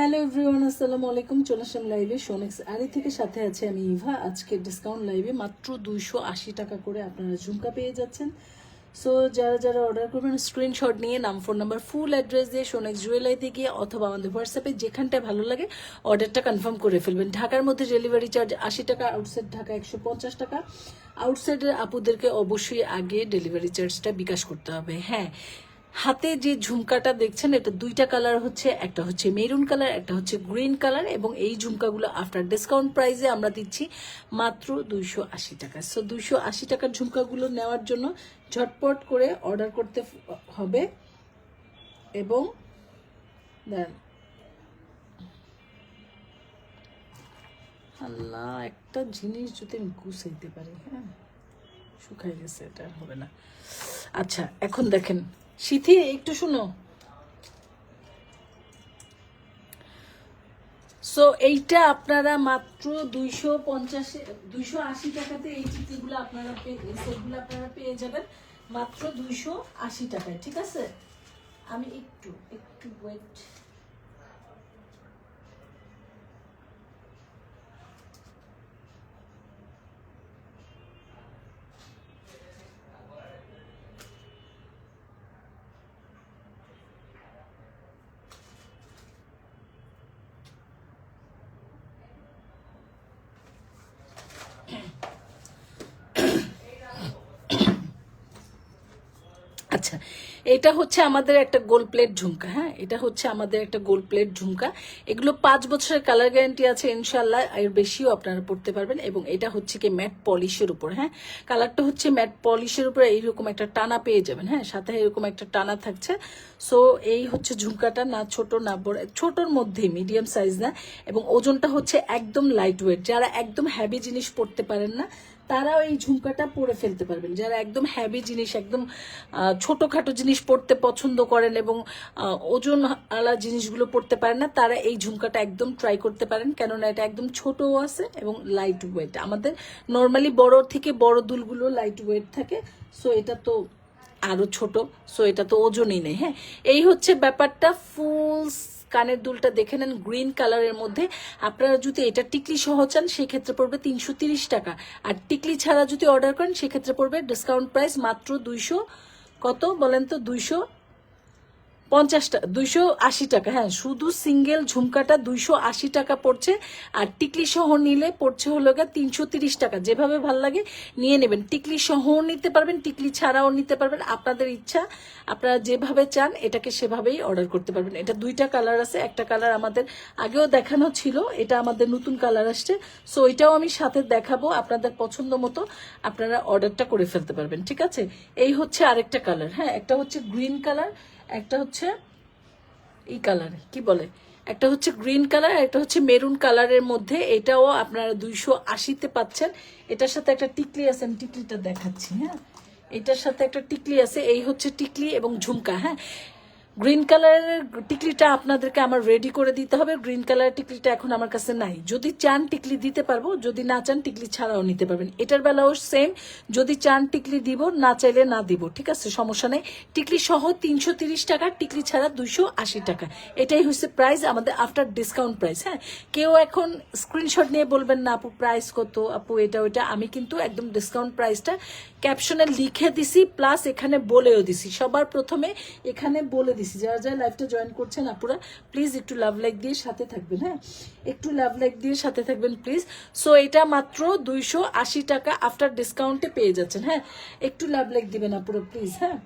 Hello everyone আসসালামু আলাইকুম চলে আসলাম লাইভে সোনেক্স আরি থেকে সাথে আছে আমি ইভা। আজকে ডিসকাউন্ট লাইভে মাত্র দুইশো আশি টাকা করে আপনারা ঝুমকা পেয়ে যাচ্ছেন। সো যারা যারা অর্ডার করবেন স্ক্রিনশট নিয়ে নাম ফোন নাম্বার ফুল অ্যাড্রেস দিয়ে সোনেক্স জুয়েলারিতে গিয়ে অথবা আমাদের হোয়াটসঅ্যাপে যেখানটায় ভালো লাগে অর্ডারটা কনফার্ম করে ফেলবেন। ঢাকার মধ্যে ডেলিভারি চার্জ আশি টাকা আউটসাইড ঢাকা একশো পঞ্চাশ টাকা। আউটসাইডের আপুদেরকে অবশ্যই আগে ডেলিভারি চার্জটা বিকাশ করতে হবে। হ্যাঁ হাতে যে ঝুমকাটা দেখছেন, এটা দুইটা কালার হচ্ছে, একটা হচ্ছে মেরুন কালার একটা হচ্ছে গ্রিন কালার এবং এই ঝুমকাগুলো আফটার ডিসকাউন্ট প্রাইসে আমরা দিচ্ছি মাত্র দুইশো আশি টাকা। সো দুইশো আশি টাকার ঝুমকাগুলো নেওয়ার জন্য ঝটপট করে অর্ডার করতে হবে। এবং আল্লাহ, একটা জিনিস যদি আমি গুছাইতে পারি হ্যাঁ শুকাই গেছে, এটা হবে না। আচ্ছা এখন দেখেন। সিথি, একটু শুনো। সো এইটা আপনারা মাত্র দুইশো পঞ্চাশে, দুইশো আশি টাকাতে এই চিত্রগুলো আপনারা পেয়ে সেটগুলো আপনারা পেয়ে যাবেন। মাত্র দুইশো আশি টাকায়, ঠিক আছে? আমি একটু একটু ওয়েট আচ্ছা এটা হচ্ছে আমাদের একটা গোল প্লেট ঝুমকা হ্যাঁ? এটা হচ্ছে আমাদের একটা গোল প্লেট ঝুমকা। এগুলো পাঁচ বছরের কালার গ্যারান্টি আছে ইনশাল্লাহ এর বেশিও আপনারা পড়তে পারবেন। এবং এটা হচ্ছে কি ম্যাট পলিশের উপর হ্যাঁ? কালারটা হচ্ছে ম্যাট পলিশের উপর এইরকম একটা টানা পেয়ে যাবেন হ্যাঁ? সাথে এরকম একটা টানা থাকছে। সো এই হচ্ছে ঝুমকাটা, না ছোট, না বড়, ছোটর মধ্যে মিডিয়াম সাইজ না। এবং ওজনটা হচ্ছে একদম লাইট ওয়েট যারা একদম হ্যাভি জিনিস পড়তে পারেন না তারাও এই ঝুমকাটা পরে ফেলতে পারবেন। যারা একদম হ্যাভি জিনিস, একদম ছোটোখাটো জিনিস পড়তে পছন্দ করেন এবং ওজন আলা জিনিসগুলো পড়তে পারেন না, তারা এই ঝুমকাটা একদম ট্রাই করতে পারেন। কেননা এটা একদম ছোটও আছে এবং লাইট ওয়েট আমাদের নর্মালি বড় থেকে বড় দুলগুলো লাইট ওয়েট থাকে সো এটা তো আরও ছোট সো এটা তো ওজনই নেই হ্যাঁ? এই হচ্ছে ব্যাপারটা ফুল কানের দুলটা দেখে নেন গ্রিন কালারের মধ্যে। আপনারা যদি এটা টিকলি সহ চান, সেক্ষেত্রে পড়বে তিনশো টাকা। আর টিকলি ছাড়া যদি অর্ডার করেন, সেক্ষেত্রে পড়বে ডিসকাউন্ট প্রাইস মাত্র দুইশো, কত বলেন তো? দুইশো পঞ্চাশ টাকা দুইশো আশি টাকা। হ্যাঁ শুধু সিঙ্গেল ঝুমকাটা দুইশো আশি টাকা পড়ছে, আর টিকলি সহ নিলে পড়ছে হলো গিয়ে তিনশো তিরিশ টাকা। যেভাবে ভালো লাগে নিয়ে নেবেন। টিকলি সহ নিতে পারবেন, টিকলি ছাড়াও নিতে পারবেন। আপনাদের ইচ্ছা, আপনারা যেভাবে চান, এটাকে সেভাবেই অর্ডার করতে পারবেন। এটা দুইটা কালার আছে, একটা কালার আমাদের আগেও দেখানো ছিল, এটা আমাদের নতুন কালার আসছে। সো এটাও আমি সাথে দেখাবো আপনাদের পছন্দ মতো। আপনারা অর্ডারটা করে ফেলতে পারবেন, ঠিক আছে? এই হচ্ছে আরেকটা কালার হ্যাঁ একটা হচ্ছে গ্রিন কালার একটা হচ্ছে এই কালার কি বলে? একটা হচ্ছে গ্রিন কালার একটা হচ্ছে মেরুন কালারের মধ্যে এটাও আপনারা দুইশো আশিতে পাচ্ছেন। এটার সাথে একটা টিকলি আছে, আমি টিকলিটা দেখাচ্ছি হ্যাঁ? এটার সাথে একটা টিকলি আছে, এই হচ্ছে টিকলি এবং ঝুমকা হ্যাঁ? গ্রিন কালারের টিকলিটা আপনাদেরকে আমার রেডি করে দিতে হবে। গ্রিন কালারের টিকলিটা এখন আমার কাছে নাই। যদি চান টিকলি দিতে পারব, যদি না চান টিকলি ছাড়াও নিতে পারবেন। এটার বেলাও সেম যদি চান টিকলি দিব, না চাইলে না দিব, ঠিক আছে? সমস্যা নেই। টিকলি সহ তিনশো তিরিশ টাকা, টিকলি ছাড়া দুইশো আশি টাকা। এটাই হচ্ছে প্রাইস আমাদের আফটার ডিসকাউন্ট প্রাইস হ্যাঁ? কেউ এখন স্ক্রিনশট নিয়ে বলবেন, না আপু প্রাইস কত? আপু, এটা, ওইটা। আমি কিন্তু একদম ডিসকাউন্ট প্রাইসটা ক্যাপশনে লিখে দিছি প্লাস এখানে বলেও দিছি। সবার প্রথমে এখানে বলে দিছি। যারা যারা লাইভটা জয়েন করছেন আপুরা প্লিজ একটু লাভ লাইক দিয়ে সাথে থাকবেন হ্যাঁ? একটু লাভ লাইক দিয়ে সাথে থাকবেন প্লিজ সো এটা মাত্র দুইশো আশি টাকা আফটার ডিসকাউন্টে পেয়ে যাচ্ছেন হ্যাঁ? একটু লাভ লাইক দিবেন আপুরা প্লিজ হ্যাঁ?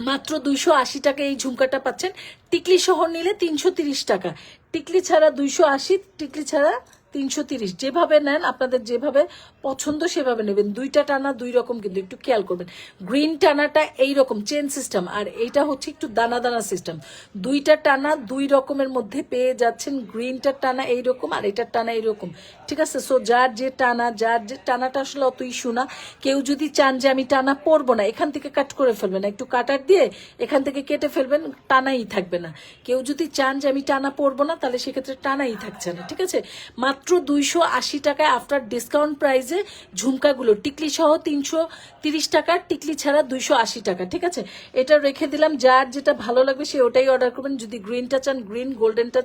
মাত্র দুইশো আশি টাকা এই ঝুমকাটা পাচ্ছেন। টিকলি শহর নিলে তিনশো তিরিশ টাকা। টিকলি ছাড়া দুইশো আশি, টিকলি ছাড়া তিনশো তিরিশ। যেভাবে নেন, আপনাদের যেভাবে পছন্দ সেভাবে নেবেন। দুইটা টানা দুই রকম কিন্তু একটু খেয়াল করবেন। গ্রিন টানাটা এই রকম চেন সিস্টেম। আর এইটা হচ্ছে একটু দানা দানা সিস্টেম। দুইটা টানা দুই রকমের মধ্যে পেয়ে যাচ্ছেন। গ্রিনটার টানা এইরকম আর এটার টানা এইরকম। ঠিক আছে? সো যার যে টানা, যার যে টানাটা আসলে অত ইস্যু না কেউ যদি চান যে আমি টানা পরবো না, এখান থেকে কাট করে ফেলবেন। একটু কাটার দিয়ে এখান থেকে কেটে ফেলবেন, টানাই থাকবে না। কেউ যদি চান যে আমি টানা পরবো না, তাহলে সেক্ষেত্রে টানাই থাকছে না। ঠিক আছে? মাত্র মাত্র দুইশো আশি টাকায় আফটার ডিসকাউন্ট প্রাইসে ঝুমকাগুলো। টিকলি সহ তিনশো তিরিশ টাকা টিকলি ছাড়া দুইশো আশি টাকা, ঠিক আছে? এটা রেখে দিলাম, যার যেটা ভালো লাগবে সে ওটাই অর্ডার করবেন। যদি গ্রিনটা চান গ্রিন গোল্ডেনটা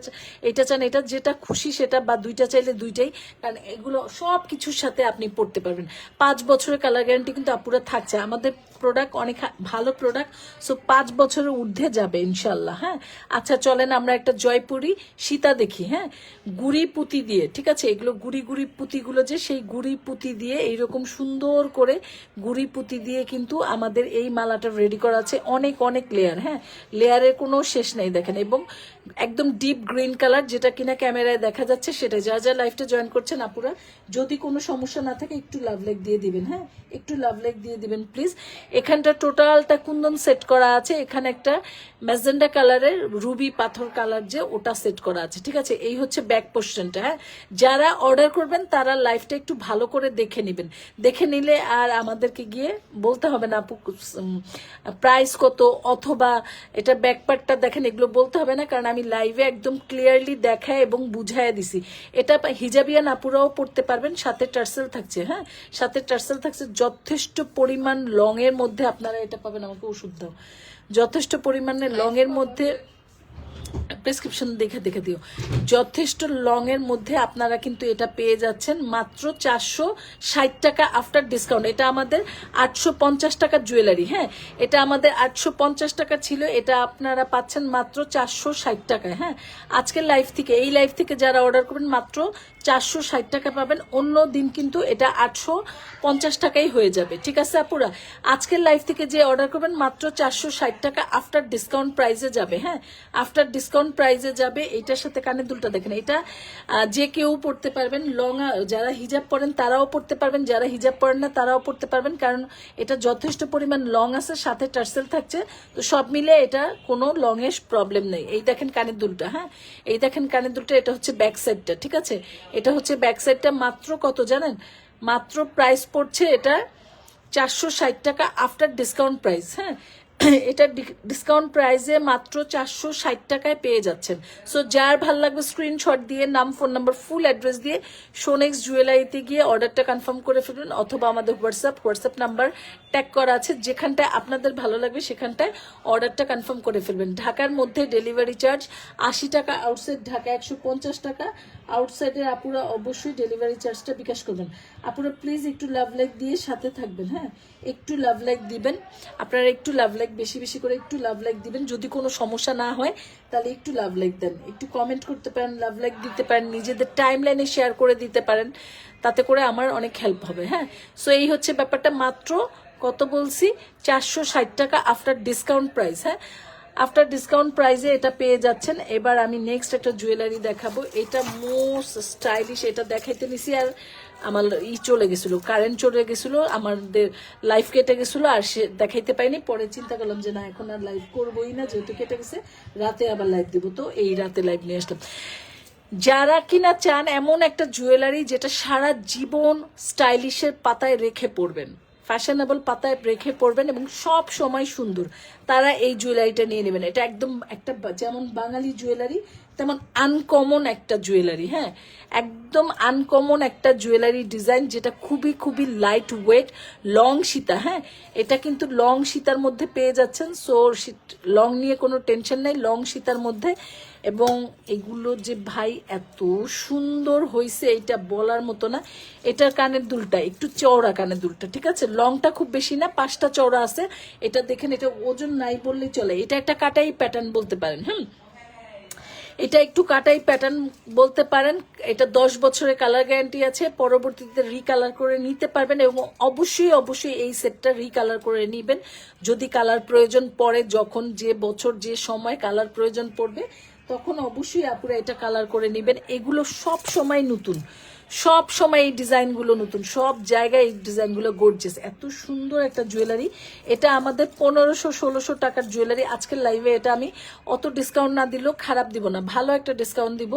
এটা চান, এটা যেটা খুশি সেটা, বা দুইটা চাইলে দুইটাই, কারণ এগুলো সব কিছুর সাথে আপনি পড়তে পারবেন। পাঁচ বছরের কালার গ্যারান্টি কিন্তু আপুরা থাকছে। আমাদের প্রোডাক্ট অনেক ভালো প্রোডাক্ট সো পাঁচ বছরের ঊর্ধ্বে যাবে ইনশাল্লাহ হ্যাঁ। আচ্ছা চলেন আমরা একটা জয়পুরি সীতা দেখি হ্যাঁ। গুড়ি পুঁতি দিয়ে, ঠিক আছে? এগুলো গুড়ি গুড়ি পুঁতিগুলো যে সেই গুড়ি পুঁতি দিয়ে এইরকম সুন্দর করে গুড়ি পুঁতি দিয়ে কিন্তু আমাদের এই মালাটা রেডি করা আছে। অনেক অনেক লেয়ার হ্যাঁ। লেয়ারের কোনো শেষ নেই, দেখেন। এবং একদম ডিপ গ্রিন কালার যেটা কিনা ক্যামেরায় দেখা যাচ্ছে সেটা যা যা লাইফটা জয়েন করছেন আপুরা, যদি কোনো সমস্যা না থাকে, একটু লাভ লেগ দিয়ে দিবেন হ্যাঁ। একটু লাভ লেগ দিয়ে দিবেন প্লিজ এখানটা টোটালটা কুন্দন সেট করা আছে। এখানে একটা ম্যাজেন্ডা কালারের রুবি পাথর কালার যে, ওটা সেট করা আছে। ঠিক আছে? এই হচ্ছে ব্যাক পোর্শনটা হ্যাঁ? যারা অর্ডার করবেন, তারা লাইফটা একটু ভালো করে দেখে নেবেন। দেখে নিলে আর আমাদেরকে গিয়ে বলতে হবে না, আপু প্রাইস কত? অথবা এটা ব্যাকপার্টটা দেখেন, এগুলো বলতে হবে না, কারণ আমি লাইভে একদম ক্লিয়ারলি দেখায় এবং বুঝাইয়া দিছি। এটা হিজাবিয়ান আপুরাও পড়তে পারবেন, সাথে টার্সেল থাকছে হ্যাঁ? সাথে টার্সেল থাকছে, যথেষ্ট পরিমাণ লং এর মধ্যে আপনারা এটা পাবেন আমাকে ওষুধ দাও। যথেষ্ট পরিমাণে লং এর মধ্যে প্রেসক্রিপশন দেখে দেখে দিও। যথেষ্ট লং এর মধ্যে আপনারা কিন্তু এটা পেয়ে যাচ্ছেন মাত্র চারশো ষাট টাকা আফটার ডিসকাউন্ট এটা আমাদের আটশো পঞ্চাশ টাকার জুয়েলারি হ্যাঁ? এটা আমাদের আটশো পঞ্চাশ টাকা ছিল, এটা আপনারা পাচ্ছেন মাত্র চারশো ষাট টাকায় হ্যাঁ? আজকের লাইফ থেকে, এই লাইফ থেকে যারা অর্ডার করবেন মাত্র চারশো ষাট টাকা পাবেন। অন্য দিন কিন্তু এটা আটশো পঞ্চাশ টাকাই হয়ে যাবে। ঠিক আছে আপুরা? আজকের লাইফ থেকে যে অর্ডার করবেন মাত্র চারশো ষাট টাকা আফটার ডিসকাউন্ট প্রাইসে যাবে হ্যাঁ? আফটার ডিসকাউন্ট প্রাইসে যাবে, এটার সাথে কানের দুলটা দেখেন, এটা যে কেউ পড়তে পারবেন লং যারা হিজাব পরেন তারাও পড়তে পারবেন, যারা হিজাব পরেন না তারাও পড়তে পারবেন, কারণ এটা যথেষ্ট পরিমাণ লং আছে, সাথে টার্সেল থাকছে, তো সব মিলে এটা কোনো লং এর প্রবলেম নেই। এই দেখেন কানের দুলটা হ্যাঁ? এই দেখেন কানের দুলটা, এটা হচ্ছে ব্যাক সাইডটা ঠিক আছে? এটা হচ্ছে ব্যাক সাইডটা মাত্র কত জানেন? মাত্র প্রাইস পড়ছে এটা চারশো ষাট টাকা আফটার ডিসকাউন্ট প্রাইস হ্যাঁ? এটা ডিসকাউন্ট প্রাইসে মাত্র চারশো ষাট টাকায় পেয়ে যাচ্ছেন। সো যার ভালো লাগবে স্ক্রিনশট দিয়ে, নাম ফোন নাম্বার ফুল অ্যাড্রেস দিয়ে সোনেক্স জুয়েলারিতে গিয়ে অর্ডারটা কনফার্ম করে ফেলুন অথবা আমাদের হোয়াটসঅ্যাপ হোয়াটসঅ্যাপ নাম্বার ট্যাগ করা আছে। যেখানটায় আপনাদের ভালো লাগবে সেখানটায় অর্ডারটা কনফার্ম করে ফেলবেন। ঢাকার মধ্যে ডেলিভারি চার্জ আশি টাকা আউটসাইড ঢাকা একশো পঞ্চাশ টাকা আউটসাইডের আপুরা অবশ্যই ডেলিভারি চার্জটা বিকাশ করবেন। আপুরা প্লিজ একটু লাভ লাইক দিয়ে সাথে থাকবেন হ্যাঁ? একটু লাভ লাইক দিবেন। আপনারা একটু লাভ লাইক বেশি বেশি করে একটু লাভ লাইক দিবেন। যদি কোনো সমস্যা না হয়, তাহলে একটু লাভ লাইক দেন। একটু কমেন্ট করতে পারেন লাভ লাইক দিতে পারেন, নিজেদের টাইম লাইনে শেয়ার করে দিতে পারেন। তাতে করে আমার অনেক হেল্প হবে হ্যাঁ? সো এই হচ্ছে ব্যাপারটা। মাত্র কত বলছি? চারশো ষাট টাকা আফটার ডিসকাউন্ট প্রাইস হ্যাঁ? আফটার ডিসকাউন্ট প্রাইসে এটা পেয়ে যাচ্ছেন, এবার আমি নেক্সট একটা জুয়েলারি দেখাবো। এটা মোস্ট স্টাইলিশ এটা দেখাইতে নিছি আর আমার ই চলে গেছিল কারেন্ট চলে গেছিল, আমাদের লাইফ কেটে গেছিল আর সে দেখাইতে পাইনি। পরে চিন্তা করলাম যে না, এখন আর লাইভ করবোই না, যেহেতু কেটে গেছে, রাতে আবার লাইভ দেবো। তো এই রাতে লাইভ নিয়ে আসলাম। যারা কিনা চান এমন একটা জুয়েলারি যেটা সারা জীবন স্টাইলিশের পাতায় রেখে পড়বেন ফ্যাশনেবল পাতায় রেখে পড়বেন এবং সব সময় সুন্দর। তারা এই জুয়েলারিটা নিয়ে নেবেন। এটা একদম একটা যেমন বাঙালি জুয়েলারি, তেমন আনকমন একটা জুয়েলারি হ্যাঁ? একদম আনকমন একটা জুয়েলারি ডিজাইন যেটা খুবই খুবই লাইট ওয়েট লং সীতা হ্যাঁ? এটা কিন্তু লং সীতার মধ্যে পেয়ে যাচ্ছেন। সো লং নিয়ে কোনো টেনশন নাই। লং সীতার মধ্যে এবং এগুলো যে ভাই এত সুন্দর হয়েছে এটা বলার মতো না। এটার কানের দুলটা, একটু চওড়া কানের দুলটা, ঠিক আছে? লংটা খুব বেশি না, পাঁচটা চওড়া আছে। এটা দেখেন, এটা ওজন নাই বললেই চলে। এটা একটা কাটাই প্যাটার্ন বলতে পারেন, হুম? এটা একটু কাটাই প্যাটার্ন বলতে পারেন। এটা দশ বছরের কালার গ্যারান্টি আছে, পরবর্তীতে রিকালার করে নিতে পারবেন এবং অবশ্যই অবশ্যই এই সেটটা রিকালার করে নেবেন। যদি কালার প্রয়োজন পড়ে, যখন যে বছর, যে সময় কালার প্রয়োজন পড়বে তখন অবশ্যই আপুরা এটা কালার করে নেবেন। এগুলো সব সময় নতুন। সব সময় এই ডিজাইনগুলো নতুন। সব জায়গায় এই ডিজাইনগুলো গর্জেস এত সুন্দর একটা জুয়েলারি এটা আমাদের পনেরোশো, ষোলোশো টাকার জুয়েলারি আজকের লাইভে এটা আমি অত ডিসকাউন্ট না দিলেও খারাপ দিব না। ভালো একটা ডিসকাউন্ট দিব।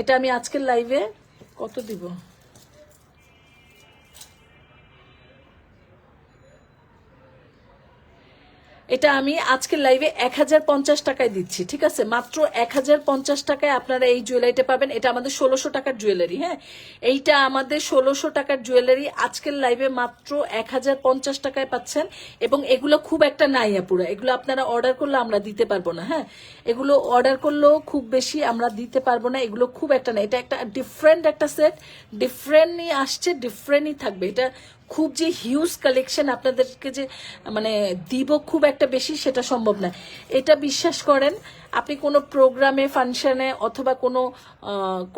এটা আমি আজকের লাইভে কত দিব? এটা আমি আজকের লাইভে এক হাজার পঞ্চাশ টাকায় দিচ্ছি, ঠিক আছে? মাত্র এক হাজার পঞ্চাশ টাকায় আপনারা এই জুয়েলারিটা পাবেন। এটা আমাদের ষোলোশো টাকার জুয়েলারি হ্যাঁ? এইটা আমাদের ষোলোশো টাকার জুয়েলারি আজকের লাইভে মাত্র এক হাজার পঞ্চাশ টাকায় পাচ্ছেন। এবং এগুলো খুব একটা নাই আপুরা, এগুলো আপনারা অর্ডার করলে আমরা দিতে পারব না হ্যাঁ? এগুলো অর্ডার করলেও খুব বেশি আমরা দিতে পারব না, এগুলো খুব একটা না এটা একটা ডিফারেন্ট একটা সেট ডিফারেন্টই আসছে ডিফারেন্টই থাকবে। এটা খুব যে হিউজ কালেকশন আপনাদেরকে যে মানে দিব খুব একটা বেশি সেটা সম্ভব না। এটা বিশ্বাস করেন আপনি কোনো প্রোগ্রামে ফাংশনে অথবা কোনো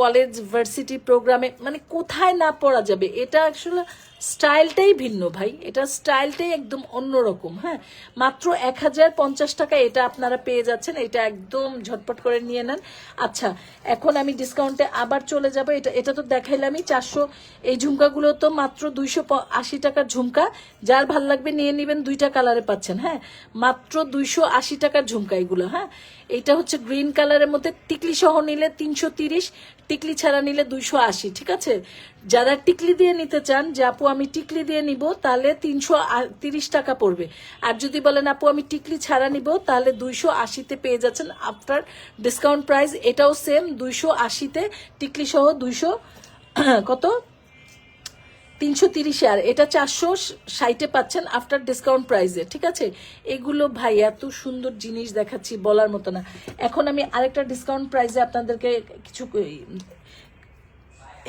কলেজ ভার্সিটি প্রোগ্রামে মানে কোথায় না পড়া যাবে, এটা আসলে স্টাইলটাই ভিন্ন ভাই। এটা স্টাইলটাই একদম অন্যরকম হ্যাঁ? মাত্র এক হাজার পঞ্চাশ টাকা এটা আপনারা পেয়ে যাচ্ছেন, এটা একদম ঝটপট করে নিয়ে নেন। আচ্ছা এখন আমি ডিসকাউন্টে আবার চলে যাব, এটা এটা তো দেখাইলামই, চারশো, এই ঝুমকাগুলো তো মাত্র দুইশো আশি টাকার ঝুমকা, যার ভালো লাগবে নিয়ে নেবেন দুইটা কালারে পাচ্ছেন হ্যাঁ? মাত্র দুইশো আশি টাকার ঝুমকা এগুলো হ্যাঁ? এইটা হচ্ছে গ্রিন কালারের মধ্যে টিকলি সহ নিলে তিনশো তিরিশ, টিকলি ছাড়া নিলে দুইশো আশি, ঠিক আছে? যারা টিকলি দিয়ে নিতে চান, যে আপু আমি টিকলি দিয়ে নিব, তাহলে তিনশো তিরিশ টাকা পড়বে। আর যদি বলেন, আপু আমি টিকলি ছাড়া নিব, তাহলে দুইশো আশিতে পেয়ে যাচ্ছেন আফটার ডিসকাউন্ট প্রাইস এটাও সেম দুইশো আশিতে টিকলি সহ দুইশো, কত? তিনশো তিরিশে আর এটা চারশো ষাটে পাচ্ছেন আফটার ডিসকাউন্ট প্রাইসে ঠিক আছে? এগুলো ভাই, এত সুন্দর জিনিস দেখাচ্ছি বলার মতো না। এখন আমি আরেকটা ডিসকাউন্ট প্রাইসে আপনাদেরকে কিছু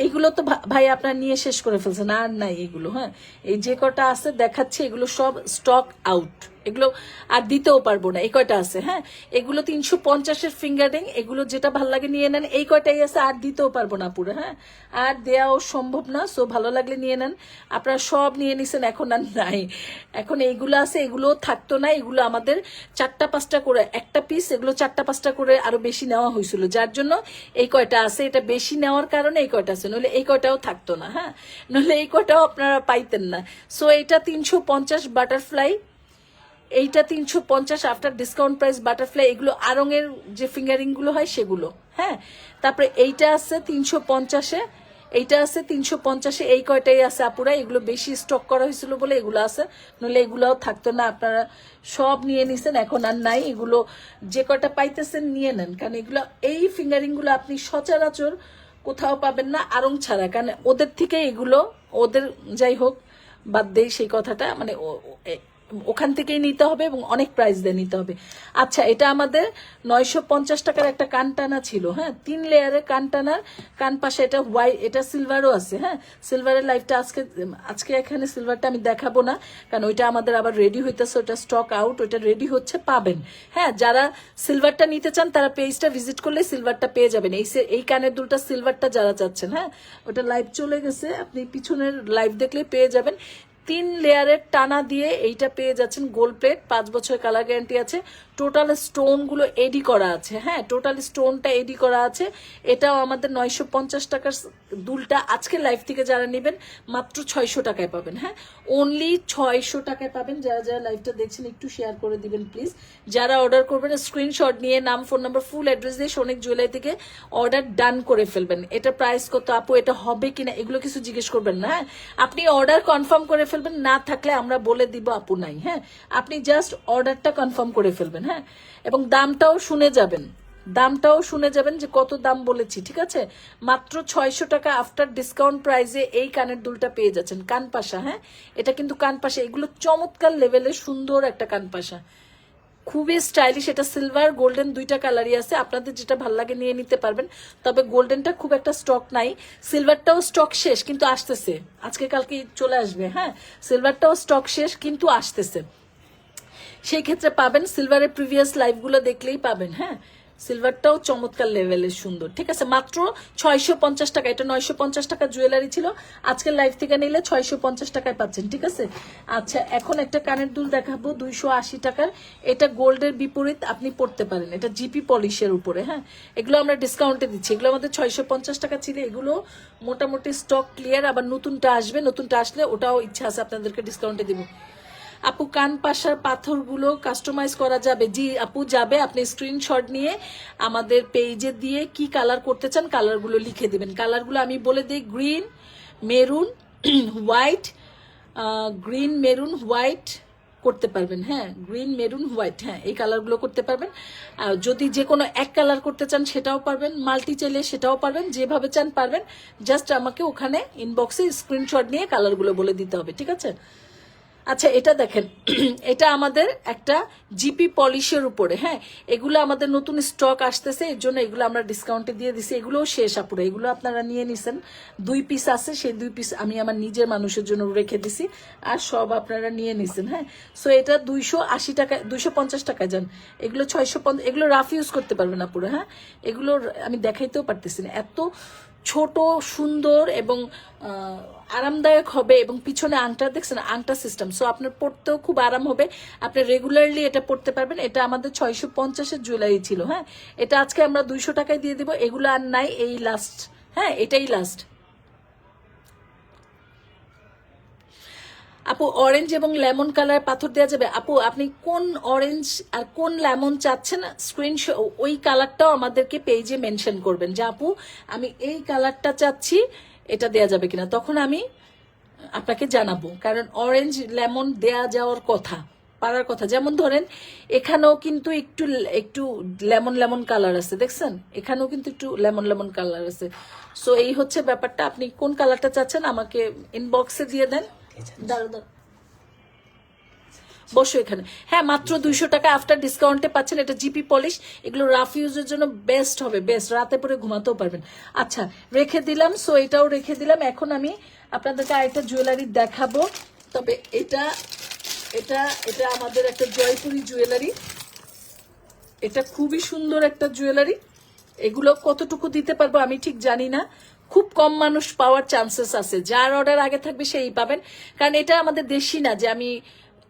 এইগুলো তো ভাই আপনার নিয়ে শেষ করে ফেলছেন, আর নাই এগুলো হ্যাঁ? এই যে কটা আছে দেখাচ্ছি, এগুলো সব স্টক আউট এগুলো আর দিতেও পারব না। এই কয়টা আছে হ্যাঁ? এগুলো তিনশো পঞ্চাশের ফিঙ্গারিং এগুলো যেটা ভালো লাগে নিয়ে নেন, এই কয়টাই আছে, আর দিতেও পারব না পুরো হ্যাঁ? আর দেওয়াও সম্ভব না সো ভালো লাগলে নিয়ে নেন। আপনারা সব নিয়ে নিছেন, এখন আর নাই। এখন এইগুলো আছে এগুলো থাকতো না, এগুলো আমাদের চারটা পাঁচটা করে, একটা পিস এগুলো চারটা পাঁচটা করে আরও বেশি নেওয়া হয়েছিল। যার জন্য এই কয়টা আছে, এটা বেশি নেওয়ার কারণে এই কয়টা আছে, নইলে এই কয়টাও থাকতো না হ্যাঁ? নইলে এই কয়টাও আপনারা পাইতেন না। সো এটা তিনশো পঞ্চাশ বাটারফ্লাই এইটা তিনশো পঞ্চাশ আফটার ডিসকাউন্ট প্রাইস বাটারফ্লাই এগুলো আরঙের যে ফিঙ্গারিংগুলো হয় সেগুলো হ্যাঁ? তারপরে এইটা আছে তিনশো পঞ্চাশে, এইটা আছে তিনশো পঞ্চাশে, এই কয়টাই আছে আপুরা, এগুলো বেশি স্টক করা হয়েছিল বলে এগুলো আছে, নইলে এগুলোও থাকতো না, আপনারা সব নিয়ে নিছেন, এখন আর নাই, এগুলো যে কয়টা পাইতেছেন নিয়ে নেন, কারণ এগুলো, এই ফিঙ্গারিংগুলো আপনি সচরাচর কোথাও পাবেন না আরং ছাড়া, কারণ ওদের থেকে এগুলো, ওদের যাই হোক, বাদ দেই সেই কথাটা মানে ওখান থেকেই নিতে হবে এবং অনেক প্রাইস দিয়ে নিতে হবে। আচ্ছা এটা আমাদের নয়শো পঞ্চাশ টাকার একটা কানটানা ছিল হ্যাঁ? তিন লেয়ারের কানটানার কান পাশে এটা হোয়াইট এটা সিলভারও আছে হ্যাঁ? সিলভারের লাইফটা আজকে আজকে এখানে সিলভারটা আমি দেখাবো না, কারণ ওইটা আমাদের আবার রেডি হইতেছে ওটা স্টক আউট ওইটা রেডি হচ্ছে, পাবেন। হ্যাঁ যারা সিলভারটা নিতে চান, তারা পেজটা ভিজিট করলে সিলভারটা পেয়ে যাবেন। এই এই কানের দুলটা সিলভারটা যারা চাচ্ছেন হ্যাঁ? ওটা লাইভ চলে গেছে, আপনি পিছনের লাইভ দেখলে পেয়ে যাবেন। তিন লেয়ারের টানা দিয়ে এইটা পেয়ে যাচ্ছেন গোল্ড প্লেট। পাঁচ বছর কালার গ্যারান্টি আছে। টোটাল স্টোনগুলো এডি করা আছে। হ্যাঁ টোটাল স্টোনটা এডি করা আছে। এটাও আমাদের নয়শো পঞ্চাশ টাকার দুলটা আজকে লাইভ থেকে যারা নেবেন, মাত্র ছয়শো টাকায় পাবেন। হ্যাঁ অনলি ছয়শো টাকায় পাবেন। যারা যারা লাইভটা দেখছেন, একটু শেয়ার করে দিবেন প্লিজ যারা অর্ডার করবেন স্ক্রিনশট নিয়ে নাম ফোন নাম্বার ফুল অ্যাড্রেস দিয়ে সোনেক জুয়েলারি থেকে অর্ডার ডান করে ফেলবেন। এটা প্রাইস কত আপু? এটা হবে কিনা? এগুলো কিছু জিজ্ঞেস করবেন না। হ্যাঁ আপনি অর্ডার কনফার্ম করে ফেলবেন না থাকলে আমরা বলে দিব আপু নাই হ্যাঁ? আপনি জাস্ট অর্ডারটা কনফার্ম করে ফেলবেন হ্যাঁ? এবং দামটাও শুনে যাবেন। দামটাও শুনে যাবেন যে কত দাম বলেছি, ঠিক আছে? মাত্র ছয়শো টাকা আফটার ডিসকাউন্ট প্রাইসে এই কানের দুলটা পেয়ে যাচ্ছেন, কানপাশা হ্যাঁ? এটা কিন্তু কানপাশা, এগুলো চমৎকার লেভেলে সুন্দর একটা কানপাশা। খুবই স্টাইলিশ এটা সিলভার গোল্ডেন দুইটা কালারই আছে। আপনাদের যেটা ভালো লাগে নিয়ে নিতে পারবেন। তবে গোল্ডেনটা খুব একটা স্টক নাই। সিলভারটাও স্টক শেষ, কিন্তু আসতেছে। আজকে কালকে চলে আসবে হ্যাঁ? সিলভারটাও স্টক শেষ, কিন্তু আসতেছে। সেই ক্ষেত্রে পাবেন সিলভারের প্রিভিয়াস লাইফগুলো দেখলেই পাবেন হ্যাঁ? সিলভারটাও চমৎকার লেভেলের সুন্দর। ঠিক আছে, মাত্র ছয়শো পঞ্চাশ টাকা, এটা নয়শো পঞ্চাশ টাকা জুয়েলারি ছিল। আজকের লাইভ থেকে নিলে ছয়শো পঞ্চাশ টাকায় পাচ্ছেন, ঠিক আছে? আচ্ছা এখন একটা কানের দুল দেখাবো, দুইশো আশি টাকার। এটা গোল্ডের বিপরীত আপনি পড়তে পারেন, এটা জিপি পলিশের উপরে হ্যাঁ? এগুলো আমরা ডিসকাউন্টে দিচ্ছি এগুলো আমাদের ছয়শো পঞ্চাশ টাকা ছিল, এগুলো মোটামুটি স্টক ক্লিয়ার আবার নতুনটা আসবে, নতুনটা আসলে ওটাও ইচ্ছা আছে আপনাদেরকে ডিসকাউন্টে দিব। আপু কান পাশার পাথরগুলো কাস্টমাইজ করা যাবে। জি, আপু যাবে, আপনি স্ক্রিনশট নিয়ে আমাদের পেজে দিয়ে কি কালার করতে চান কালারগুলো লিখে দিবেন। কালারগুলো আমি বলে দিই green maroon white green maroon white করতে পারবেন। হ্যাঁ গ্রিন মেরুন হোয়াইট হ্যাঁ এই কালারগুলো করতে পারবেন। যদি যে কোনো এক কালার করতে চান, সেটাও পারবেন। মাল্টি চাইলে সেটাও পারবেন, যেভাবে চান পারবেন। জাস্ট আমাকে ওখানে ইনবক্সে স্ক্রিনশট নিয়ে কালারগুলো বলে দিতে হবে, ঠিক আছে? আচ্ছা এটা দেখেন, এটা আমাদের একটা জিপি পলিশের উপরে হ্যাঁ? এগুলো আমাদের নতুন স্টক আসতেছে, এর জন্য এগুলো আমরা ডিসকাউন্টে দিয়ে দিছি, এগুলোও শেষ আপুরে, এগুলো আপনারা নিয়ে নিছেন। দুই পিস আছে, সেই দুই পিস আমি আমার নিজের মানুষের জন্য রেখে দিছি, আর সব আপনারা নিয়ে নিছেন হ্যাঁ? সো এটা দুইশো আশি টাকা, দুইশো পঞ্চাশ টাকায় যান। এগুলো ছয়শো এগুলো রাফ ইউজ করতে পারবেন আপুরে হ্যাঁ? এগুলো আমি দেখাইতেও পারতেছি না। এত ছোট, সুন্দর এবং আরামদায়ক হবে এবং পিছনে আংটা, দেখছেন আংটা সিস্টেম সো আপনার পড়তেও খুব আরাম হবে। আপনি রেগুলারলি এটা পড়তে পারবেন। এটা আমাদের ছয়শো পঞ্চাশের জুলাই ছিল হ্যাঁ? এটা আজকে আমরা দুইশো টাকায় দিয়ে দিব। এগুলো আর নাই, এই লাস্ট হ্যাঁ? এটাই লাস্ট আপু অরেঞ্জ এবং লেমন কালার পাথর দেওয়া যাবে। আপু, আপনি কোন অরেঞ্জ আর কোন লেমন চাচ্ছেন? স্ক্রিন ওই কালারটাও আমাদেরকে পেজে মেনশন করবেন যে, আপু, আমি এই কালারটা চাচ্ছি, এটা দেয়া যাবে কিনা। তখন আমি আপনাকে জানাব। কারণ অরেঞ্জ লেমন দেয়া যাওয়ার কথা, পারার কথা। যেমন ধরেন, এখানেও কিন্তু একটু একটু লেমন লেমন কালার আছে, দেখছেন? এখানেও কিন্তু একটু লেমন লেমন কালার আছে। সো এই হচ্ছে ব্যাপারটা। আপনি কোন কালারটা চাচ্ছেন আমাকে ইনবক্সে দিয়ে দেন। বসো এখানে। হ্যাঁ মাত্র দুইশো টাকা আফটার ডিসকাউন্টে পাচ্ছেন এটা জিপি পলিশ। এগুলো রাফ ইউজের জন্য বেস্ট হবে বেস্ট রাতে পরে ঘুমাতেও পারবেন। আচ্ছা রেখে দিলাম সো এটাও রেখে দিলাম। এখন আমি আপনাদেরকে আরেকটা জুয়েলারি দেখাবো। তবে এটা এটা এটা আমাদের একটা জয়পুরি জুয়েলারি এটা খুবই সুন্দর একটা জুয়েলারি এগুলো কতটুকু দিতে পারব আমি ঠিক জানি না। খুব কম মানুষ পাওয়ার চান্সেস আছে। যার অর্ডার আগে থাকবে সেই পাবেন। কারণ এটা আমাদের দেশি না যে আমি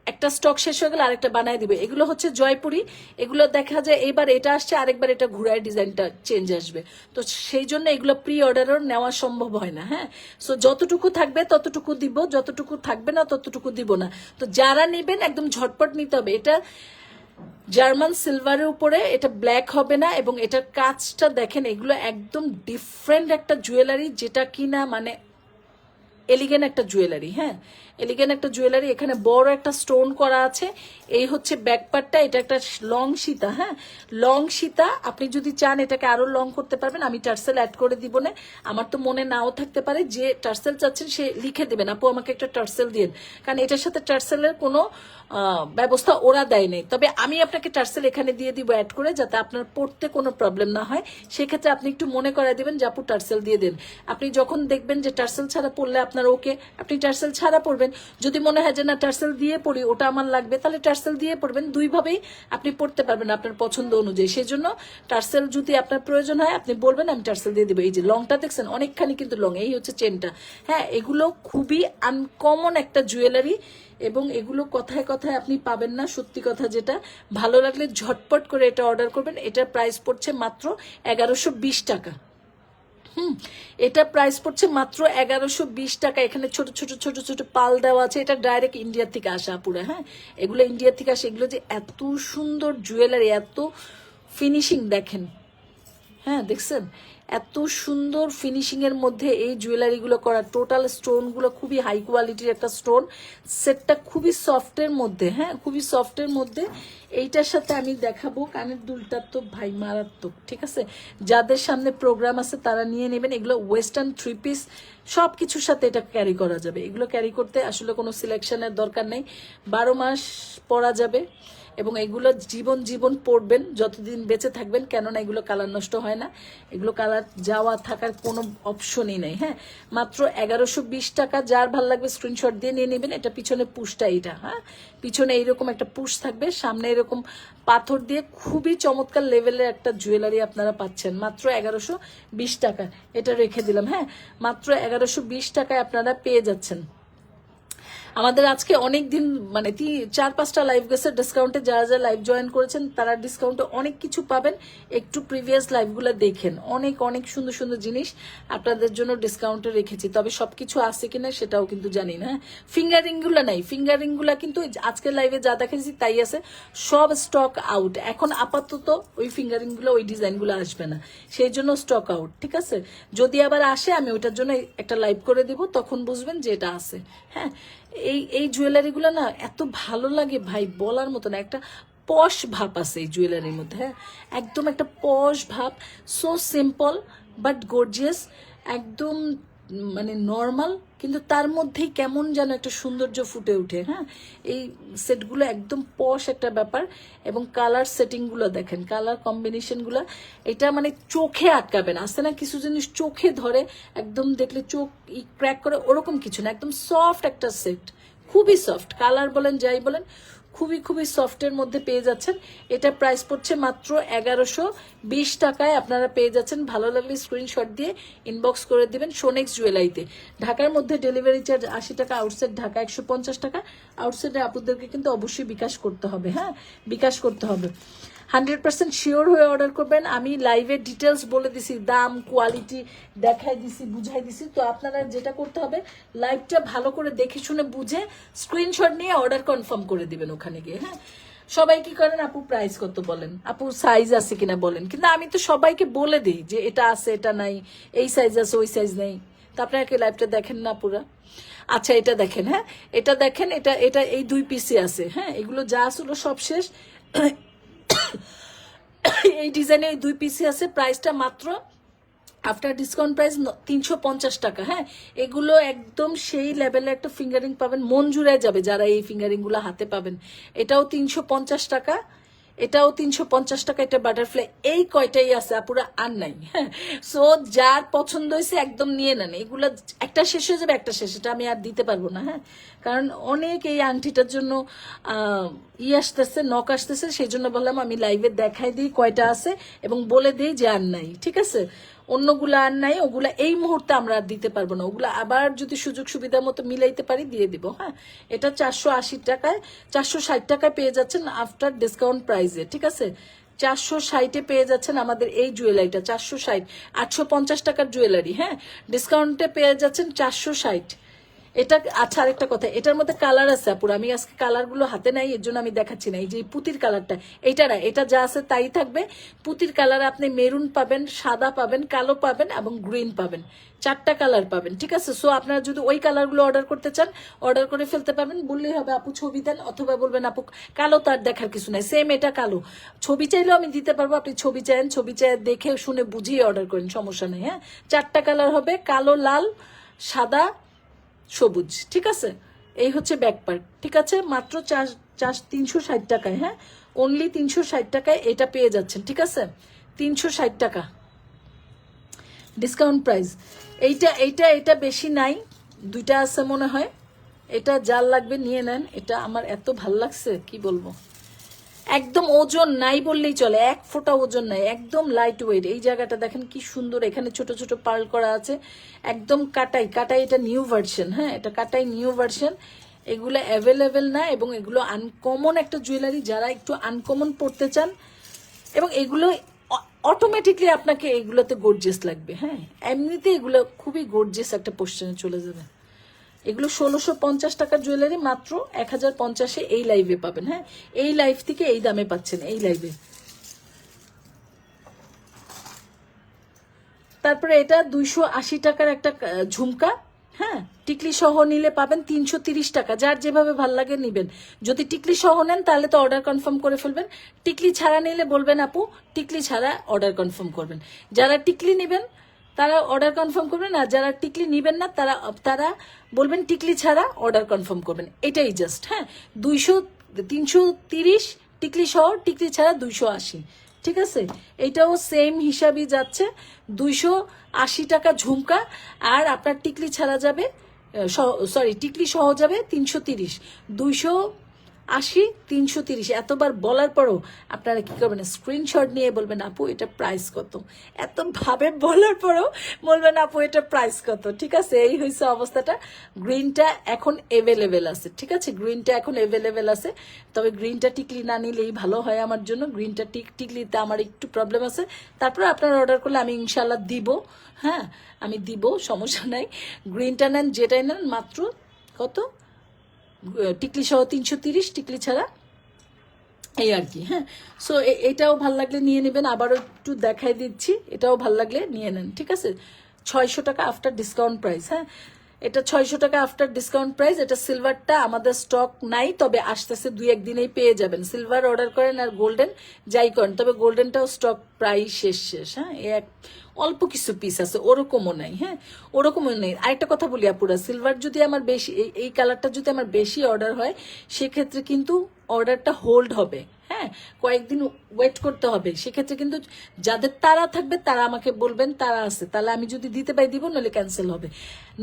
একটা স্টক শেষ হয়ে গেলে আরেকটা বানায় দিবে। এগুলো হচ্ছে জয়পুরি। এগুলো দেখা যায় এবার এটা আসছে, আরেকবার এটা ঘুরায় ডিজাইনটা চেঞ্জ আসবে। তো সেই জন্য এগুলো প্রি অর্ডারও নেওয়া সম্ভব হয় না হ্যাঁ? সো যতটুকু থাকবে ততটুকু দিব, যতটুকু থাকবে না ততটুকু দিব না। তো যারা নেবেন একদম ঝটপট নিতে হবে। এটা জার্মান সিলভারের উপরে এটা ব্ল্যাক হবে না এবং এটার কাজটা দেখেন, এগুলো একদম ডিফারেন্ট একটা জুয়েলারি যেটা কিনা মানে এলিগেন একটা জুয়েলারি হ্যাঁ? এলিগেন একটা জুয়েলারি এখানে বড় একটা স্টোন করা আছে। এই হচ্ছে ব্যাকপার্টটা এটা একটা লং সীতা হ্যাঁ? লং সীতা, আপনি যদি চান এটাকে আরও লং করতে পারবেন, আমি টার্সেল অ্যাড করে দিব না। আমার তো মনে নাও থাকতে পারে যে টার্সেল চাচ্ছেন, সে লিখে দেবেন আপু, আমাকে একটা টার্সেল দিন। কারণ এটার সাথে টার্সেলের কোনো ব্যবস্থা ওরা দেয় নেই। তবে আমি আপনাকে টার্সেল এখানে দিয়ে দিব অ্যাড করে, যাতে আপনার পড়তে কোনো প্রবলেম না হয়। সেক্ষেত্রে আপনি একটু মনে করাই দিবেন যে আপু টার্সেল দিয়ে দেন। আপনি যখন দেখবেন যে টার্সেল ছাড়া পড়লে আপনার ওকে আপনি টার্সেল ছাড়া পড়বেন যদি মনে হয় যে, না, টার্সেল দিয়ে পড়ি, ওটা আমার লাগবে, তাহলে টার্সেল দিয়ে পড়বেন। দুইভাবেই আপনি পড়তে পারবেন আপনার পছন্দ অনুযায়ী। সেই জন্য টার্সেল যদি আপনার প্রয়োজন হয়, আপনি বলবেন, আমি টার্সেল দিয়ে দেবো। এই যে, লংটা দেখছেন, অনেকখানি কিন্তু লং, এই হচ্ছে চেনটা। হ্যাঁ এগুলো খুবই আনকমন একটা জুয়েলারি এবং এগুলো কথায় কথায় আপনি পাবেন না। সত্যি কথা যেটা, ভালো লাগলে ঝটপট করে এটা অর্ডার করবেন। এটার প্রাইস পড়ছে মাত্র এগারোশো টাকা। হুম, এটা প্রাইস পড়ছে মাত্র এগারোশো বিশ টাকা। এখানে ছোট ছোট ছোট ছোট পাল দেওয়া আছে। এটা ডাইরেক্ট ইন্ডিয়ার থেকে আসা পুরো হ্যাঁ? এগুলো ইন্ডিয়ার থেকে আসে। এগুলো যে এত সুন্দর জুয়েলারি এত ফিনিশিং দেখেন। হ্যাঁ দেখছেন? এত সুন্দর ফিনিশিং এর মধ্যে এই জুয়েলারিগুলো করা টোটাল স্টোনগুলো খুবই হাই কোয়ালিটির একটা স্টোন সেটটা খুবই সফটের মধ্যে হ্যাঁ খুবই সফটের মধ্যে। এইটার সাথে আমি দেখাবো কানের দুলটা তো ভাই মারাত্মক, ঠিক আছে? যাদের সামনে প্রোগ্রাম আছে তারা নিয়ে নেবেন। এগুলো ওয়েস্টার্ন থ্রি পিস সব কিছুর সাথে এটা ক্যারি করা যাবে। এগুলো ক্যারি করতে আসলে কোনো সিলেকশনের দরকার নেই। বারো মাস পরা যাবে। এবং এগুলো জীবন জীবন পড়বেন, যতদিন বেঁচে থাকবেন, কেননা এগুলো কালার নষ্ট হয় না। এগুলো কালার যাওয়া থাকার কোনো অপশনই নেই হ্যাঁ? মাত্র এগারোশো বিশ টাকা, যার ভালো লাগবে স্ক্রিনশট দিয়ে নিয়ে নেবেন। এটা পিছনে পুষটা এইটা হ্যাঁ? পিছনে এইরকম একটা পুশ থাকবে, সামনে এরকম পাথর দিয়ে খুবই চমৎকার লেভেলের একটা জুয়েলারি আপনারা পাচ্ছেন। মাত্র এগারোশো বিশ টাকা, এটা রেখে দিলাম হ্যাঁ? মাত্র এগারোশো বিশ টাকায় আপনারা পেয়ে যাচ্ছেন। আমাদের আজকে অনেক দিন মানে তি- চার পাঁচটা লাইভ গেছে ডিসকাউন্টে যারা যারা লাইভ জয়েন করেছেন, তারা ডিসকাউন্টে অনেক কিছু পাবেন। একটু প্রিভিয়াস লাইভগুলো দেখেন। অনেক অনেক সুন্দর সুন্দর জিনিস আপনাদের জন্য ডিসকাউন্টে রেখেছি। তবে সব কিছু আছে কিনা সেটাও কিন্তু জানি না। ফিঙ্গারিংগুলো নাই। ফিঙ্গারিংগুলা কিন্তু আজকের লাইভে যা দেখেছি তাই আছে। সব স্টক আউট এখন আপাতত ওই ফিঙ্গারিংগুলো, ওই ডিজাইনগুলো আসবে না। সেই জন্য স্টক আউট ঠিক আছে? যদি আবার আসে, আমি ওইটার জন্য একটা লাইভ করে দিব, তখন বুঝবেন যে এটা আছে। হ্যাঁ এই এই জুয়েলারিগুলো না এত ভালো লাগে ভাই, বলার মতো না। একটা পশ ভাব আছে এই জুয়েলারির মধ্যে হ্যাঁ? একদম একটা পশ ভাব সো সিম্পল বাট গর্জিয়াস একদম মানে নর্মাল কিন্তু তার মধ্যেই কেমন যেন একটা সৌন্দর্য ফুটে ওঠে হ্যাঁ? এই সেটগুলো একদম পশ একটা ব্যাপার, এবং কালার সেটিংগুলো দেখেন কালার কম্বিনেশনগুলো এটা মানে চোখে আটকাবে না। আসতে না কিছু জিনিস চোখে ধরে, একদম দেখলে চোখ ই ক্র্যাক করে, ওরকম কিছু না। একদম সফট একটা সেট খুবই সফট কালার বলেন, যাই বলেন খুবই খুবই সফটের মধ্যে পেয়ে যাচ্ছেন। এটা প্রাইস পড়ছে মাত্র এগারোশো বিশ টাকায়। আপনারা পেয়ে যাচ্ছেন। ভালো লাগলে স্ক্রিনশট দিয়ে ইনবক্স করে দিবেন সোনেক্স জুয়েলারিতে ঢাকার মধ্যে ডেলিভারি চার্জ আশি টাকা আউটসাইড ঢাকা একশো পঞ্চাশ টাকা। আউটসাইডে আপুদেরকে কিন্তু অবশ্যই বিকাশ করতে হবে হ্যাঁ? বিকাশ করতে হবে। হান্ড্রেড পার্সেন্ট শিওর হয়ে অর্ডার করবেন। আমি লাইভের ডিটেলস বলে দিছি, দাম কোয়ালিটি দেখাই দিছি, বুঝাই দিছি। তো আপনারা যেটা করতে হবে লাইভটা ভালো করে দেখে শুনে বুঝে স্ক্রিনশট নিয়ে অর্ডার কনফার্ম করে দিবেন ওখানে গিয়ে হ্যাঁ? সবাই কি করেন? আপু প্রাইস কত বলেন? আপু সাইজ আছে কিনা বলেন। কিন্তু আমি তো সবাইকে বলে দিই যে এটা আছে, এটা নাই, এই সাইজ আছে, ওই সাইজ নেই। তা আপনারা কি লাইভটা দেখেন না পুরা? আচ্ছা এটা দেখেন হ্যাঁ? এটা দেখেন, এটা এটা এই দুই পিসে আছে হ্যাঁ? এগুলো যা আসলো সব শেষ। এই ডিজাইনে দুই পিসি আছে প্রাইসটা মাত্র আফটার ডিসকাউন্ট প্রাইস তিনশো পঞ্চাশ টাকা হ্যাঁ? এগুলো একদম সেই লেভেলে একটা ফিঙ্গারিং পাবেন, মন জুড়ে যাবে যারা এই ফিঙ্গারিংগুলো হাতে পাবেন। এটাও তিনশো পঞ্চাশ টাকা এটাও তিনশো পঞ্চাশ টাকা এটা বাটারফ্লাই এই কয়টাই আছে আপুরা আর নাই। হ্যাঁ সো যার পছন্দ হয়েছে একদম নিয়ে নেন। এগুলো একটা শেষ হয়ে যাবে, একটা শেষ। এটা আমি আর দিতে পারব না হ্যাঁ? কারণ অনেক এই আংটিটার জন্য ই আসতেছে নখ আসতেছে, সেই জন্য বললাম আমি লাইভে দেখাই দিই কয়টা আছে এবং বলে দিই যে আর নাই, ঠিক আছে? অন্যগুলো আর নাই, ওগুলা এই মুহূর্তে আমরা আর দিতে পারব না। ওগুলা আবার যদি সুযোগ সুবিধা মতো মিলাইতে পারি, দিয়ে দিব হ্যাঁ? এটা চারশো আশি টাকায়, চারশো ষাট টাকায় পেয়ে যাচ্ছেন আফটার ডিসকাউন্ট প্রাইসে ঠিক আছে? চারশো ষাটে পেয়ে যাচ্ছেন আমাদের এই জুয়েলারিটা চারশো ষাট। আটশো পঞ্চাশ টাকার জুয়েলারি হ্যাঁ? ডিসকাউন্টে পেয়ে যাচ্ছেন চারশো ষাট। এটা আচ্ছা আরেকটা কথা। এটার মধ্যে কালার আছে, আপুর। আমি আজকে কালারগুলো হাতে নাই, এর জন্য আমি দেখাচ্ছি না। এই যে পুতির কালারটা এটা না, এটা যা আছে তাই থাকবে। পুতির কালার আপনি মেরুন পাবেন, সাদা পাবেন, কালো পাবেন এবং গ্রিন পাবেন। চারটা কালার পাবেন, ঠিক আছে? সো আপনারা যদি ওই কালারগুলো অর্ডার করতে চান অর্ডার করে ফেলতে পারবেন। বললেই হবে, আপু, ছবি দেন, অথবা বলবেন, আপু, কালো তার দেখার কিছু নাই সেম এটা কালো। ছবি চাইলেও আমি দিতে পারব, আপনি ছবি চাইন, ছবি চাই দেখে শুনে বুঝিয়ে অর্ডার করেন, সমস্যা নেই হ্যাঁ? চারটা কালার হবে, কালো, লাল, সাদা সবুজ, ঠিক আছে? এই হচ্ছে ব্যাক পার্ট ঠিক আছে? মাত্র চার চার, তিনশো ষাট টাকায় হ্যাঁ? অনলি তিনশো ষাট টাকায় এটা পেয়ে যাচ্ছেন, ঠিক আছে? তিনশো ষাট টাকা। ডিসকাউন্ট প্রাইস এইটা এইটা এটা বেশি নাই, দুইটা আছে মনে হয়। এটা যার লাগবে নিয়ে নেন, এটা আমার এত ভালো লাগছে, কি বলব? একদম ওজন নাই বললেই চলে, এক ফোঁটা ওজন নাই, একদম লাইট ওয়েট এই জায়গাটা দেখেন কি সুন্দর, এখানে ছোট ছোট পার্ল করা আছে, একদম কাটাই কাটাই এটা নিউ ভার্সন হ্যাঁ এটা কাটাই নিউ ভার্সন এগুলো অ্যাভেলেবেল না এবং এগুলো আনকমন একটা জুয়েলারি যারা একটু আনকমন পড়তে চান, এবং এগুলো অটোমেটিকলি আপনাকে এগুলোতে গর্জেস লাগবে হ্যাঁ। এমনিতে এগুলো খুবই গর্জেস একটা পোস্টারে চলে যাবে। এগুলো ষোলোশো পঞ্চাশ টাকার জুয়েলারি মাত্র এক হাজার পঞ্চাশে এই লাইভে পাবেন হ্যাঁ? এই লাইভ থেকে এই দামে পাচ্ছেন, এই লাইভে তারপরে এটা দুইশো আশি টাকার একটা ঝুমকা হ্যাঁ? টিকলি সহ নিলে পাবেন তিনশো তিরিশ টাকা। যার যেভাবে ভালো লাগে নিবেন। যদি টিকলি সহ নেন, তাহলে তো অর্ডার কনফার্ম করে ফেলবেন। টিকলি ছাড়া নিলে বলবেন আপু, টিকলি ছাড়া অর্ডার কনফার্ম করবেন। যারা টিকলি নেবেন তারা অর্ডার কনফার্ম করবেন আর যারা টিকলি নিবেন না, তারা তারা বলবেন টিকলি ছাড়া অর্ডার কনফার্ম করবেন। এটাই জাস্ট হ্যাঁ? দুইশো, তিনশো তিরিশ টিকলি সহ টিকলি ছাড়া দুইশো আশি, ঠিক আছে? এটাও সেম হিসাবই যাচ্ছে, দুইশো আশি টাকা ঝুমকা, আর আপনার টিকলি ছাড়া যাবে সরি টিকলি সহ যাবে তিনশো তিরিশ, দুইশো আশি, তিনশো তিরিশ। এতবার বলার পরও আপনারা কি করবেন? স্ক্রিনশট নিয়ে বলবেন, আপু, এটা প্রাইস কত? এত ভাবে বলার পরও বলবেন, আপু, এটা প্রাইস কত? ঠিক আছে, এই হয়েছে অবস্থাটা। গ্রিনটা এখন এভেলেবেল আছে, ঠিক আছে? গ্রিনটা এখন এভেলেবেল আছে। তবে গ্রিনটা টিকলি না নিলেই ভালো হয় আমার জন্য। গ্রিনটা টিক টিকলিতে আমার একটু প্রবলেম আছে। তারপরে আপনারা অর্ডার করলে আমি ইনশাল্লাহ দিব হ্যাঁ? আমি দিব, সমস্যা নাই। গ্রিনটা নেন, যেটাই নেন, মাত্র কত? টিকলি সহ তিনশো তিরিশ টিকলি ছাড়া। এই আর কি হ্যাঁ। সো এটাও ভালো লাগলে নিয়ে নেবেন। আবারও একটু দেখাই দিচ্ছি। এটাও ভালো লাগলে নিয়ে নেন, ঠিক আছে? ছয়শো টাকা আফটার ডিসকাউন্ট প্রাইস হ্যাঁ? এটা ছয়শো টাকা আফটার ডিসকাউন্ট প্রাইস এটা সিলভারটা আমাদের স্টক নাই, তবে আসতেছে দুই একদিনেই পেয়ে যাবেন। সিলভার অর্ডার করেন আর গোল্ডেন যাই করেন, তবে গোল্ডেনটাও স্টক প্রায় শেষ শেষ হ্যাঁ? এক অল্প কিছু পিস আছে, ওরকমও নাই হ্যাঁ? ওরকমও নেই। আরেকটা কথা বলি আপুরা সিলভার যদি আমার বেশি, এই- কালারটা যদি আমার বেশি অর্ডার হয়, সেক্ষেত্রে কিন্তু অর্ডারটা হোল্ড হবে। হ্যাঁ কয়েকদিন ওয়েট করতে হবে। সেক্ষেত্রে কিন্তু যাদের তারা থাকবে, তারা আমাকে বলবেন, তারা আছে। তাহলে আমি যদি দিতে পাই দিব, নইলে ক্যান্সেল হবে।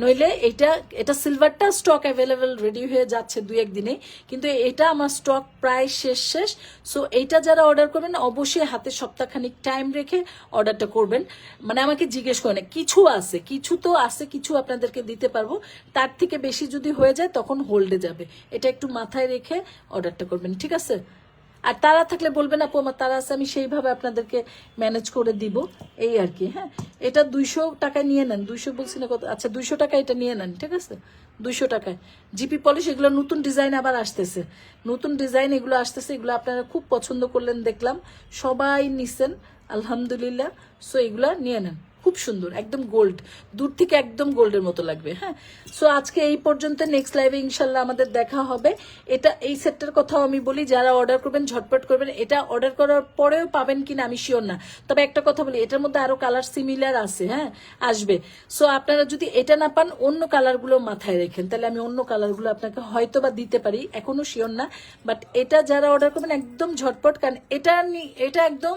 নইলে এটা এটা সিলভারটা স্টক অ্যাভেলেবেল রেডি হয়ে যাচ্ছে দুই একদিনে কিন্তু এটা আমার স্টক প্রায় শেষ শেষ। সো এইটা যারা অর্ডার করবেন, অবশ্যই হাতে সপ্তাহখানিক টাইম রেখে অর্ডারটা করবেন। মানে আমাকে জিজ্ঞেস করেন, কিছু আছে? কিছু তো আছে, কিছু আপনাদেরকে দিতে পারব। তার থেকে বেশি যদি হয়ে যায়, তখন হোল্ডে যাবে। এটা একটু মাথায় রেখে অর্ডারটা করবেন, ঠিক আছে? আর তারা থাকলে বলবেন, আপু, আমার তারা আছে, আমি সেইভাবে আপনাদেরকে ম্যানেজ করে দিব। এই আর কি হ্যাঁ? এটা দুইশো টাকায় নিয়ে নেন। দুইশো বলছি না কত আচ্ছা দুইশো টাকা এটা নিয়ে নেন, ঠিক আছে? দুইশো টাকায়। জিপি পলিশ, এগুলো নতুন ডিজাইন আবার আসতেছে। নতুন ডিজাইন এগুলো আসতেছে, এগুলো আপনারা খুব পছন্দ করলেন, দেখলাম। সবাই নিছেন, আলহামদুলিল্লাহ। সো এগুলা নিয়ে নেন। খুব সুন্দর, একদম গোল্ড দূর থেকে একদম গোল্ডের মতো লাগবে হ্যাঁ? সো আজকে এই পর্যন্ত নেক্সট লাইভে ইনশাল্লাহ আমাদের দেখা হবে। এটা, এই সেটটার কথাও আমি বলি, যারা অর্ডার করবেন, ঝটপট করবেন, এটা অর্ডার করার পরেও পাবেন কিনা আমি শিওর না। তবে একটা কথা বলি, এটার মধ্যে আরও কালার সিমিলার আছে হ্যাঁ? আসবে। সো আপনারা যদি এটা না পান, অন্য কালারগুলো মাথায় রেখেন। তাহলে আমি অন্য কালারগুলো আপনাকে হয়তো বা দিতে পারি, এখনও শিওর না। বাট এটা যারা অর্ডার করবেন, একদম ঝটপট, কারণ এটা এটা একদম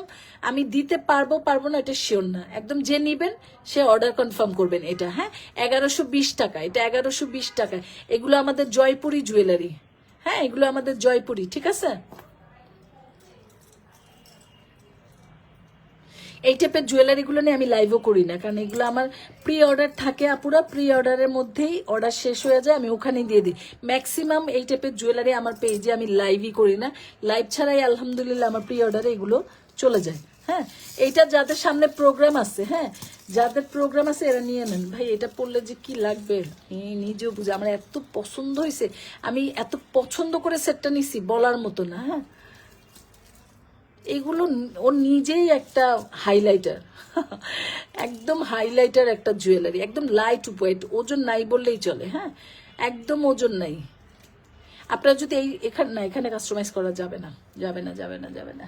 আমি দিতে পারব পারব না, এটা শিওর না। একদম যে নিবেন সে অর্ডার কনফার্ম করবেন এটা হ্যাঁ? এগারোশো বিশ টাকা, এটা এগারোশো বিশ টাকা। এগুলো আমাদের জয়পুরি জুয়েলারি হ্যাঁ এগুলো আমাদের জয়পুরি, ঠিক আছে? এই টাইপের জুয়েলারিগুলো নিয়ে আমি লাইভও করি না, কারণ এগুলো আমার প্রি অর্ডার থাকে আপুরা প্রি অর্ডারের মধ্যেই অর্ডার শেষ হয়ে যায়, আমি ওখানেই দিয়ে দিই। ম্যাক্সিমাম এই টাইপের জুয়েলারি আমার পেজে আমি লাইভই করি না। লাইভ ছাড়াই আলহামদুলিল্লাহ আমার প্রি অর্ডারে এগুলো চলে যায় হ্যাঁ? এইটা যাদের সামনে প্রোগ্রাম আছে হ্যাঁ? যাদের প্রোগ্রাম আছে, এরা নিয়ে নেন। ভাই, এটা পড়লে যে কি লাগবে? নিজেও বুঝে আমার এত পছন্দ হয়েছে। আমি এত পছন্দ করে সেটটা নিছি, বলার মতো না হ্যাঁ? এগুলো ও নিজেই একটা হাইলাইটার একদম হাইলাইটার একটা জুয়েলারি একদম লাইট ওয়েট ওজন নাই বললেই চলে হ্যাঁ? একদম ওজন নাই। আপনারা যদি এই এখানে না, এখানে কাস্টমাইজ করা যাবে না যাবে না যাবে না যাবে না।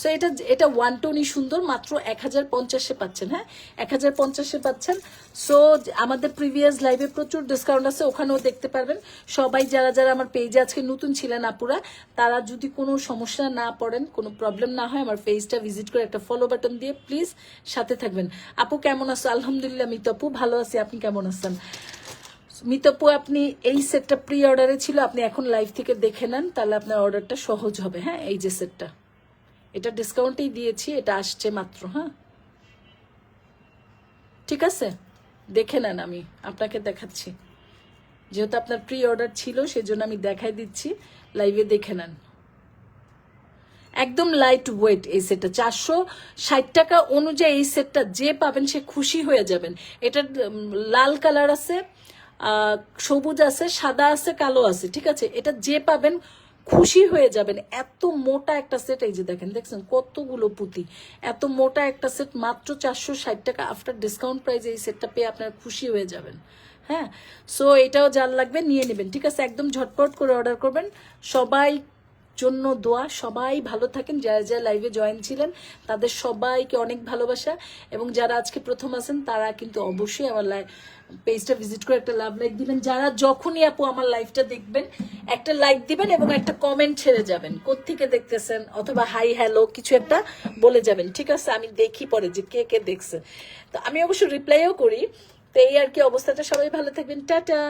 সো এটা এটা ওয়ান টোনই সুন্দর, মাত্র এক হাজার পঞ্চাশে পাচ্ছেন হ্যাঁ? এক হাজার পঞ্চাশে পাচ্ছেন। সো আমাদের প্রিভিয়াস লাইভে প্রচুর ডিসকাউন্ট আছে, ওখানেও দেখতে পারবেন। সবাই যারা যারা আমার পেজে আজকে নতুন ছিলেন আপুরা, তারা যদি কোনো সমস্যা না পড়েন, কোনো প্রবলেম না হয়, আমার পেজটা ভিজিট করে একটা ফলো বাটন দিয়ে প্লিজ সাথে থাকবেন। আপু, কেমন আছো? আলহামদুলিল্লাহ, মিতপু, ভালো আছি। আপনি কেমন আছেন? মিতপু, আপনি এই সেটটা প্রি অর্ডারে ছিল, আপনি এখন লাইভ থেকে দেখে নেন, তাহলে আপনার অর্ডারটা সহজ হবে হ্যাঁ? এই যে সেটটা এটা ডিসকাউন্টেই দিয়েছি এটা আসছে মাত্র হ্যাঁ? ঠিক আছে? দেখে নেন আমি আপনাকে দেখাচ্ছি। যেহেতু আপনার প্রি অর্ডার ছিল সেজন্য আমি দেখাই দিচ্ছি লাইভে দেখে নেন। একদম লাইট ওয়েট এই সেটটা চারশো ষাট টাকা অনুযায়ী এই সেটটা যে পাবেন সে খুশি হয়ে যাবেন। উম, লাল কালার আছে সবুজ আছে সাদা আছে কালো আছে ঠিক আছে? এটা যে পাবেন খুশি হয়ে যাবেন। এত মোটা একটা সেট এই যে দেখেন, দেখছেন কতগুলো পুঁতি। এত মোটা একটা সেট মাত্র চারশো ষাট টাকা আফটার ডিসকাউন্ট প্রাইস এই সেটটা পেয়ে আপনারা খুশি হয়ে যাবেন। হ্যাঁ? সো এটাও যার লাগবে নিয়ে নেবেন, ঠিক আছে? একদম ঝটপট করে অর্ডার করবেন। সবাই জন্য দোয়া, সবাই ভালো থাকেন। যারা যারা লাইভে জয়েন ছিলেন, তাদের সবাইকে অনেক ভালোবাসা। এবং যারা আজকে প্রথম আছেন, তারা কিন্তু অবশ্যই আমার পেজটা ভিজিট করে একটা লাভ লাইক দিবেন। যারা যখনই আপু আমার লাইফটা দেখবেন, একটা লাইক দিবেন এবং একটা কমেন্ট ছেড়ে যাবেন। কোত্থেকে দেখতেছেন? অথবা হাই হ্যালো কিছু একটা বলে যাবেন। ঠিক আছে, আমি দেখি পরে যে কে কে দেখছে। তো আমি অবশ্য রিপ্লাইও করি। তো এই আর কি অবস্থাটা। সবাই ভালো থাকবেন। টাটা!